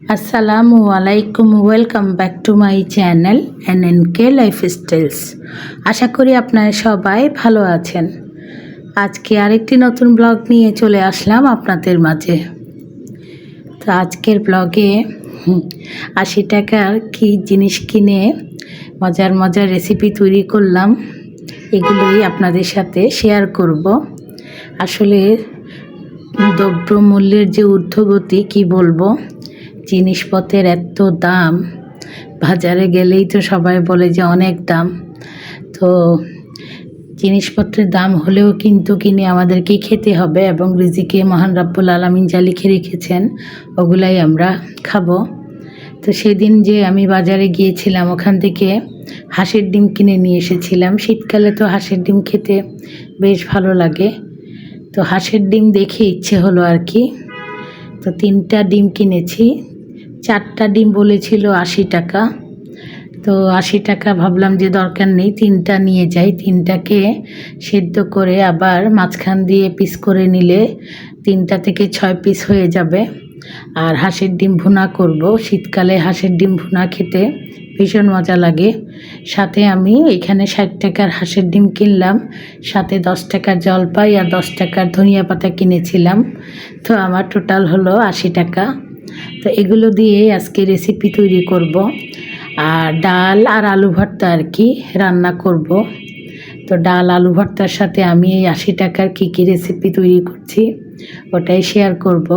আসসালামু আলাইকুম welcome back to my channel N N K lifestyles আশা করি আপনারা সবাই ভালো আছেন। আজকে আরেকটি নতুন ব্লগ নিয়ে চলে আসলাম আপনাদের মাঝে। তো আজকের ব্লগে আশি টাকার কি জিনিস কিনে মজার মজার রেসিপি তৈরি করলাম, এগুলোই আপনাদের সাথে শেয়ার করব। আসলে দ্রব্যমূল্যের যে ঊর্ধ্বগতি কি বলব জিনিসপত্রের এত দাম। বাজারে গেলেই তো সবাই বলে যে অনেক দাম। তো জিনিসপত্রের দাম হলেও কিন্তু কিনে আমাদেরকে খেতে হবে এবং রিজিকে মহান রাব্বুল আলমিন যা লিখে রেখেছেন, ওগুলাই আমরা খাব। তো সেদিন যে আমি বাজারে গিয়েছিলাম, ওখান থেকে হাঁসের ডিম কিনে নিয়ে এসেছিলাম। শীতকালে তো হাঁসের ডিম খেতে বেশ ভালো লাগে। তো হাঁসের ডিম দেখে ইচ্ছে হলো আর কি। তো তিনটা ডিম কিনেছি। চারটা ডিম বলেছিল আশি টাকা। তো আশি টাকা ভাবলাম যে দরকার নেই, তিনটা নিয়ে যাই। তিনটাকে সেদ্ধ করে আবার মাঝখান দিয়ে পিস করে নিলে তিনটা থেকে ছয় পিস হয়ে যাবে। আর হাঁসের ডিম ভুনা করব। শীতকালে হাঁসের ডিম ভুনা খেতে ভীষণ মজা লাগে। সাথে আমি এখানে ষাট টাকার হাঁসের ডিম কিনলাম। সাথে দশ টাকার জলপাই আর দশ টাকার ধনিয়া পাতা কিনেছিলাম। তো আমার টোটাল হলো আশি টাকা। তো এগুলো দিয়ে আজকে রেসিপি তৈরি করব। আর ডাল আর আলু ভর্তা আর কি রান্না করব। তো ডাল, আলু ভর্তার সাথে আমি এই আশি টাকার কী কী রেসিপি তৈরি করছি, ওটাই শেয়ার করব।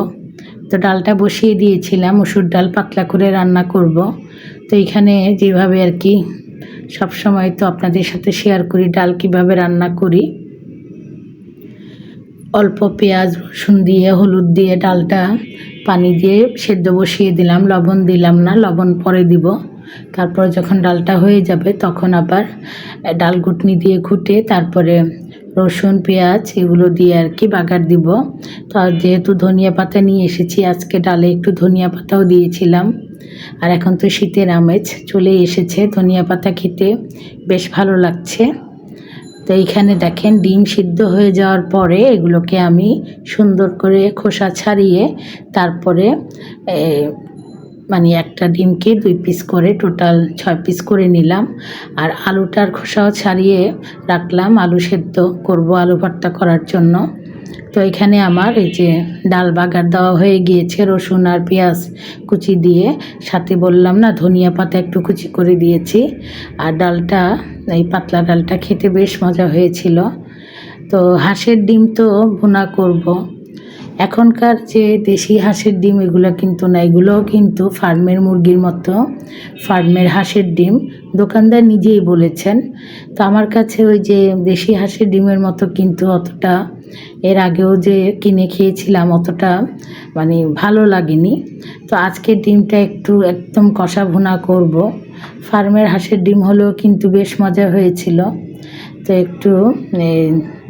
তো ডালটা বসিয়ে দিয়েছিলাম, মুসুর ডাল পাতলা করে রান্না করব। তো এখানে যেভাবে আর কি সব সময় তো আপনাদের সাথে শেয়ার করি, ডাল কীভাবে রান্না করি। অল্প পেঁয়াজ, রসুন দিয়ে, হলুদ দিয়ে ডালটা পানি দিয়ে সেদ্ধ বসিয়ে দিলাম। লবণ দিলাম না, লবণ পরে দিব। তারপর যখন ডালটা হয়ে যাবে তখন আবার ডাল ঘুটনি দিয়ে ঘুটে তারপরে রসুন, পেঁয়াজ এগুলো দিয়ে আর কি বাগার দিব। তো যেহেতু ধনিয়া পাতা নিয়ে এসেছি, আজকে ডালে একটু ধনিয়া পাতাও দিয়েছিলাম। আর এখন তো শীতের আমেজ, চলে এসেছে ধনিয়া পাতা খেতে। বেশ ভালো লাগছে। তো এইখানে দেখেন ডিম সিদ্ধ হয়ে যাওয়ার পরে এগুলোকে আমি সুন্দর করে খোসা ছাড়িয়ে তারপরে মানে একটা ডিমকে দুই পিস করে টোটাল ছয় পিস করে নিলাম। আর আলুটার খোসাও ছাড়িয়ে রাখলাম। আলু সেদ্ধ করব আলু ভর্তা করার জন্য। তো এখানে আমার এই যে ডাল বাগার দেওয়া হয়ে গিয়েছে, রসুন আর পেঁয়াজ কুচি দিয়ে। সাথে বললাম না, ধনিয়া পাতা একটু কুচি করে দিয়েছি। আর ডালটা, এই পাতলা ডালটা খেতে বেশ মজা হয়েছিল। তো হাঁসের ডিম তো ভুনা করব। এখনকার যে দেশি হাঁসের ডিম, এগুলো কিন্তু না, এগুলোও কিন্তু ফার্মের মুরগির মতো, ফার্মের হাঁসের ডিম। দোকানদার নিজেই বলেছেন। তো আমার কাছে ওই যে দেশি হাঁসের ডিমের মতো কিন্তু অতটা, এর আগেও যে কিনে খেয়েছিলাম অতটা মানে ভালো লাগেনি। তো আজকের ডিমটা একটু একদম কষা ভুনা করব। ফার্মের হাঁসের ডিম হলেও কিন্তু বেশ মজা হয়েছিল। তো একটু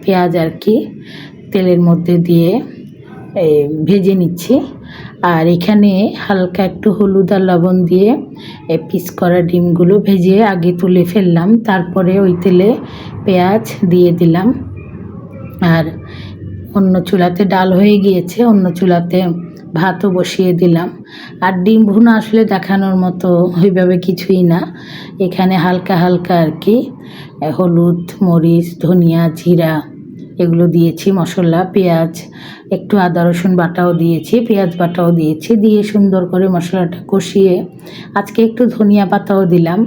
পেঁয়াজ আর কি তেলের মধ্যে দিয়ে ভেজে নিচ্ছি। আর এখানে হালকা একটু হলুদ আর লবণ দিয়ে পিস করা ডিমগুলো ভেজে আগে তুলে ফেললাম। তারপরে ওই তেলে পেঁয়াজ দিয়ে দিলাম। আর অন্য চুলাতে ডাল হয়ে গিয়েছে, অন্য চুলাতে ভাতও বসিয়ে দিলাম। আর ডিম ভুনা আসলে দেখানোর মতো ওইভাবে কিছুই না। এখানে হালকা হালকা আর কি। হলুদ, মরিচ, ধনিয়া, জিরা এগুলো দিয়েছি, মশলা, পেঁয়াজ, একটু আদা, রসুন বাটাও দিয়েছি, পেঁয়াজ বাটাও দিয়েছি, দিয়ে সুন্দর করে মশলাটা কষিয়ে আজকে একটু ধনিয়া পাতাও দিলাম।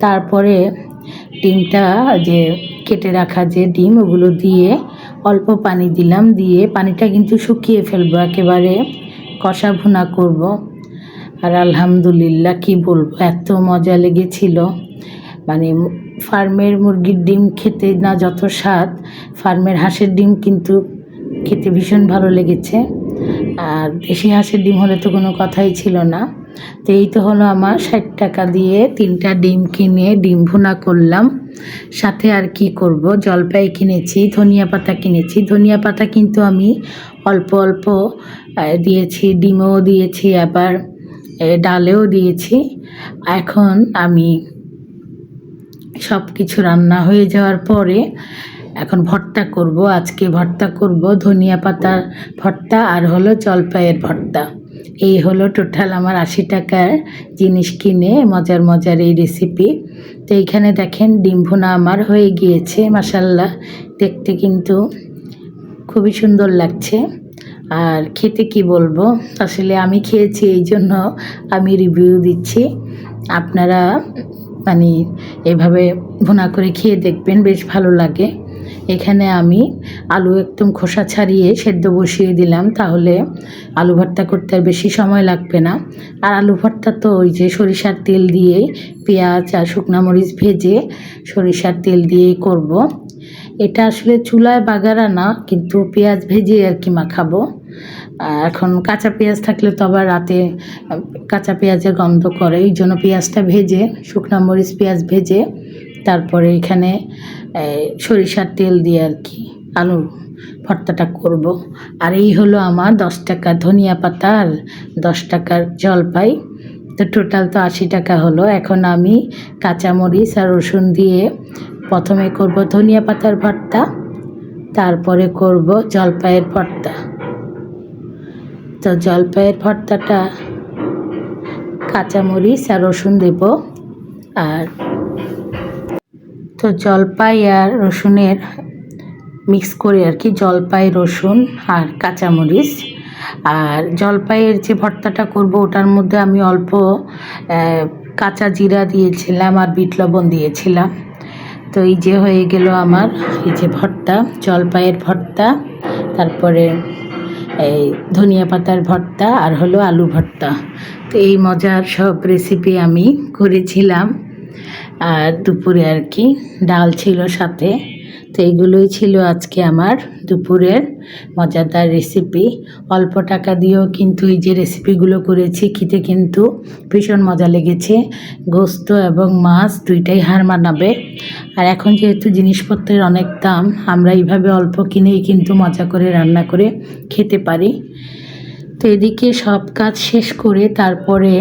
তারপরে ডিমটা যে কেটে রাখা যে ডিম, ওগুলো দিয়ে অল্প পানি দিলাম, দিয়ে পানিটা কিন্তু শুকিয়ে ফেলব, একেবারে কষা ভুনা করব। আর আলহামদুলিল্লাহ, কি বলব, এত মজা লেগেছিল। মানে ফার্মের মুরগির ডিম খেতে না যত স্বাদ, ফার্মের হাঁসের ডিম কিন্তু খেতে ভীষণ ভালো লেগেছে। আর দেশি হাঁসের ডিম হলে তো কোনো কথাই ছিল না। তো এই তো হলো আমার ষাট টাকা দিয়ে তিনটা ডিম কিনে ডিম ভুনা করলাম। সাথে আর কি করব? জলপাই কিনেছি, ধনিয়া পাতা কিনেছি। ধনিয়া পাতা কিন্তু আমি অল্প অল্প দিয়েছি, ডিমও দিয়েছি, আবার ডালেও দিয়েছি। এখন আমি সব কিছু রান্না হয়ে যাওয়ার পরে এখন ভর্তা করব, আজকে ভর্তা করব, ধনিয়া পাতার ভর্তা আর হলো জলপাইয়ের ভর্তা। এই হলো টোটাল আমার আশি টাকার জিনিস কিনে, মজার মজার এই রেসিপি তো এইখানে দেখেন ডিম ভুনা আমার হয়ে গিয়েছে মাসাল্লাহ দেখতে কিন্তু খুবই সুন্দর লাগছে। আর খেতে কি বলব? আসলে আমি খেয়েছি এই জন্য আমি রিভিউ দিচ্ছি। আপনারা মানে এভাবে ভুনা করে খেয়ে দেখবেন বেশ ভালো লাগে। এখানে আমি আলু একদম খোসা ছাড়িয়ে সেদ্ধ বসিয়ে দিলাম, তাহলে আলু ভর্তা করতে আর বেশি সময় লাগবে না। আর আলু ভর্তা তো ওই যে সরিষার তেল দিয়ে পেঁয়াজ আর শুকনা মরিচ ভেজে সরিষার তেল দিয়েই করব। এটা আসলে চুলায় বাগারা না, কিন্তু পেঁয়াজ ভেজে আর কি মাখাবো। এখন কাঁচা পেঁয়াজ থাকলে তো আবার রাতে, কাঁচা পেঁয়াজের গন্ধ করে। এই জন্য পেঁয়াজটা ভেজে, শুকনা মরিচ পেঁয়াজ ভেজে, তারপরে এখানে সরিষার তেল দিয়ে আর কি আলু ভর্তাটা করব। আর এই হলো আমার দশ টাকা ধনিয়া পাতা আর দশ টাকার জলপাই। তো টোটাল তো আশি টাকা হলো। এখন আমি কাঁচামরিচ আর রসুন দিয়ে প্রথমে করব ধনিয়া পাতার ভর্তা, তারপরে করব জলপাইয়ের ভর্তা। তো জলপাইয়ের ভর্তাটা কাঁচামরিচ আর রসুন দেব আর তো জলপাই আর রসুনের মিক্স করে আর কি জলপাই, রসুন আর কাঁচামরিচ। আর জলপাইয়ের যে ভর্তাটা করব ওটার মধ্যে আমি অল্প কাঁচা জিরা দিয়েছিলাম আর বিট লবণ দিয়েছিলাম। তো এই যে হয়ে গেল আমার এই যে ভর্তা, জলপাইয়ের ভর্তা, তারপরে এই ধনিয়া পাতার ভর্তা আর হলো আলু ভর্তা। তো এই মজার সব রেসিপি আমি করেছিলাম। আর দুপুরে আর কি ডাল ছিল সাথে। তো এইগুলোই ছিল আজকে আমার দুপুরের মজাদার রেসিপি অল্প টাকা দিয়েও কিন্তু এই যে রেসিপিগুলো করেছি, খেতে কিন্তু ভীষণ মজা লেগেছে। গোস্ত এবং মাছ দুইটাই হার মানাবে। আর এখন যেহেতু জিনিসপত্রের অনেক দাম, আমরা এইভাবে অল্প কিনেই কিন্তু মজা করে রান্না করে খেতে পারি। তো এদিকে সব কাজ শেষ করে তারপরে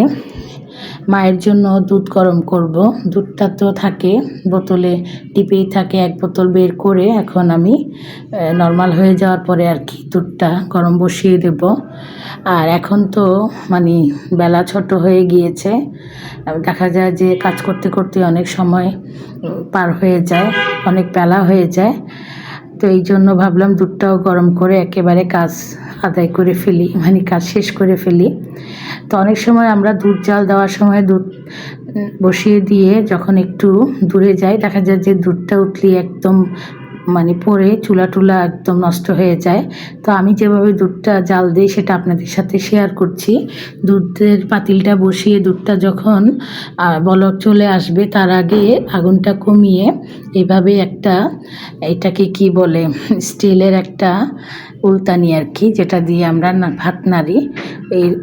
মায়ের জন্য দুধ গরম করব। দুধটা তো থাকে, বোতলে টিপেই থাকে, এক বোতল বের করে এখন আমি নর্মাল হয়ে যাওয়ার পরে আর কি দুধটা গরম বসিয়ে দেব। আর এখন তো মানে বেলা ছোট হয়ে গিয়েছে দেখা যায় যে কাজ করতে করতে অনেক সময় পার হয়ে যায়, অনেক বেলা হয়ে যায়। তো এই জন্য ভাবলাম দুধটাও গরম করে একেবারে কাজ আদায় করে ফেলি মানে কাজ শেষ করে ফেলি। তো অনেক সময় আমরা দুধ জাল দেওয়ার সময় দুধ বসিয়ে দিয়ে যখন একটু দূরে যাই, দেখা যায় যে দুধটা উতলি একদম মানে পরে চুলা টুলা একদম নষ্ট হয়ে যায়। তো আমি যেভাবে দুধটা জাল দিই, সেটা আপনাদের সাথে শেয়ার করছি। দুধের পাতিলটা বসিয়ে দুধটা যখন বলক চলে আসবে, তার আগে আগুনটা কমিয়ে এভাবে একটা, এটাকে কি বলে, স্টিলের একটা উলতানি আর কি, যেটা দিয়ে আমরা ভাত নাড়ি।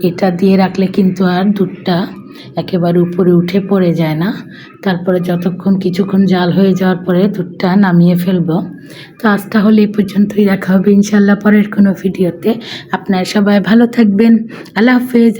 এটা দিয়ে রাখলে কিন্তু আর দুধটা একেবারে উপরে উঠে পড়ে যায় না। তারপরে যতক্ষণ কিছুক্ষণ জাল হয়ে যাওয়ার পরে দুধটা নামিয়ে ফেলব। তো আজ তাহলে এই পর্যন্তই, দেখা হবে ইনশাল্লাহ পরের কোনো ভিডিওতে। আপনারা সবাই ভালো থাকবেন। আল্লাহ হাফেজ।